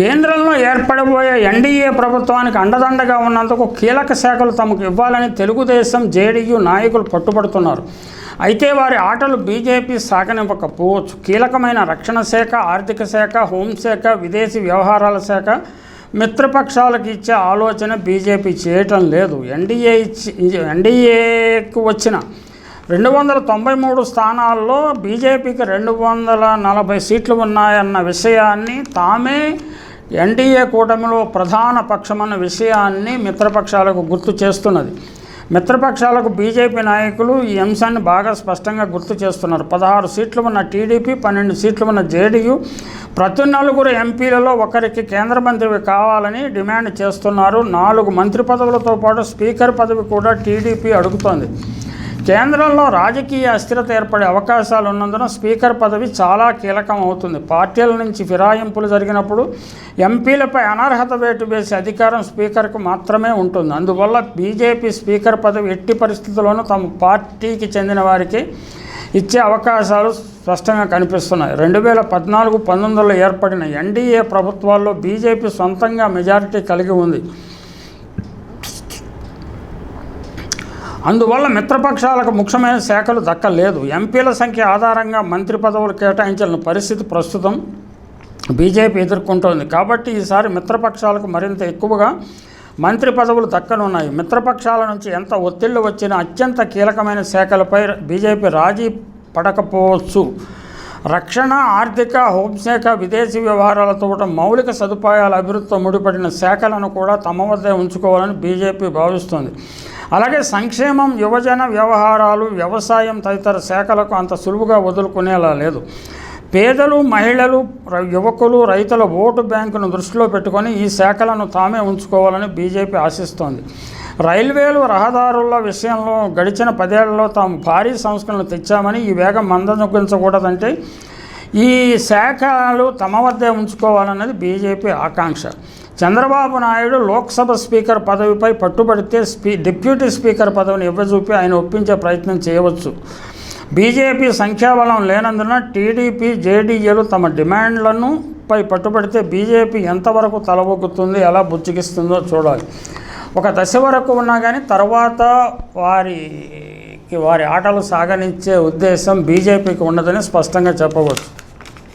కేంద్రంలో ఏర్పడబోయే ఎన్డీఏ ప్రభుత్వానికి అండదండగా ఉన్నందుకు కీలక శాఖలు తమకు ఇవ్వాలని తెలుగుదేశం జేడీయూ నాయకులు పట్టుబడుతున్నారు. అయితే వారి ఆటలు బీజేపీ సాగనివ్వకపోవచ్చు. కీలకమైన రక్షణ శాఖ ఆర్థిక శాఖ హోంశాఖ విదేశీ వ్యవహారాల శాఖ మిత్రపక్షాలకు ఇచ్చే ఆలోచన బీజేపీ చేయటం లేదు. ఎన్డీఏ ఇచ్చి ఎన్డీఏకు వచ్చిన రెండు వందల తొంభై మూడు స్థానాల్లో బీజేపీకి రెండు వందల నలభై సీట్లు ఉన్నాయన్న విషయాన్ని తామే ఎన్డీఏ కూటమిలో ప్రధాన పక్షమన్న విషయాన్ని మిత్రపక్షాలకు గుర్తు చేస్తున్నది. మిత్రపక్షాలకు బీజేపీ నాయకులు ఈ అంశాన్ని బాగా స్పష్టంగా గుర్తు చేస్తున్నారు. పదహారు సీట్లు ఉన్న టీడీపీ పన్నెండు సీట్లు ఉన్న జేడీయూ ప్రతి నలుగురు ఎంపీలలో ఒకరికి కేంద్ర మంత్రి కావాలని డిమాండ్ చేస్తున్నారు. నాలుగు మంత్రి పదవులతో పాటు స్పీకర్ పదవి కూడా టీడీపీ అడుగుతోంది. కేంద్రంలో రాజకీయ అస్థిరత ఏర్పడే అవకాశాలు ఉన్నందున స్పీకర్ పదవి చాలా కీలకం అవుతుంది. పార్టీల నుంచి ఫిరాయింపులు జరిగినప్పుడు ఎంపీలపై అనర్హత వేటు వేసే అధికారం స్పీకర్కు మాత్రమే ఉంటుంది. అందువల్ల బీజేపీ స్పీకర్ పదవి ఎట్టి పరిస్థితుల్లోనూ తమ పార్టీకి చెందిన వారికి ఇచ్చే అవకాశాలు స్పష్టంగా కనిపిస్తున్నాయి. రెండు వేల పద్నాలుగు పంతొమ్మిదిలో ఏర్పడిన ఎన్డీఏ ప్రభుత్వాల్లో బీజేపీ సొంతంగా మెజారిటీ కలిగి ఉంది. అందువల్ల మిత్రపక్షాలకు ముఖ్యమైన శాఖలు దక్కలేదు. ఎంపీల సంఖ్య ఆధారంగా మంత్రి పదవులు కేటాయించిన పరిస్థితి ప్రస్తుతం బీజేపీ ఎదుర్కొంటోంది. కాబట్టి ఈసారి మిత్రపక్షాలకు మరింత ఎక్కువగా మంత్రి పదవులు దక్కనున్నాయి. మిత్రపక్షాల నుంచి ఎంత ఒత్తిళ్ళు వచ్చినా అత్యంత కీలకమైన శాఖలపై బీజేపీ రాజీ పడకపోవచ్చు. రక్షణ ఆర్థిక హోంశాఖ విదేశీ వ్యవహారాలతో కూడా మౌలిక సదుపాయాల అభివృద్ధితో ముడిపడిన శాఖలను కూడా తమ వద్దే ఉంచుకోవాలని బీజేపీ భావిస్తోంది. అలాగే సంక్షేమం యువజన వ్యవహారాలు వ్యవసాయం తదితర శాఖలకు అంత సులువుగా వదులుకునేలా లేదు. పేదలు మహిళలు యువకులు రైతుల ఓటు బ్యాంకును దృష్టిలో పెట్టుకొని ఈ శాఖలను తామే ఉంచుకోవాలని బీజేపీ ఆశిస్తోంది. రైల్వేలు రహదారుల విషయంలో గడిచిన పదేళ్ళలో తాము భారీ సంస్కరణలు తెచ్చామని ఈ వేగం మందనుగ్గించకూడదంటే ఈ శాఖలు తమ వద్దే ఉంచుకోవాలన్నది బీజేపీ ఆకాంక్ష. చంద్రబాబు నాయుడు లోక్సభ స్పీకర్ పదవిపై పట్టుబడితే స్పీ డిప్యూటీ స్పీకర్ పదవిని ఇవ్వజూపి ఆయన ఒప్పించే ప్రయత్నం చేయవచ్చు. బీజేపీ సంఖ్యాబలం లేనందున టీడీపీ జేడీఏలు తమ డిమాండ్లను పై పట్టుబడితే బీజేపీ ఎంతవరకు తలవొక్కుతుంది ఎలా బుజ్జగిస్తుందో చూడాలి. ఒక దశ వరకు ఉన్నా కానీ తర్వాత వారికి వారి ఆటలు సాగనిచ్చే ఉద్దేశం బీజేపీకి ఉన్నదని స్పష్టంగా చెప్పవచ్చు.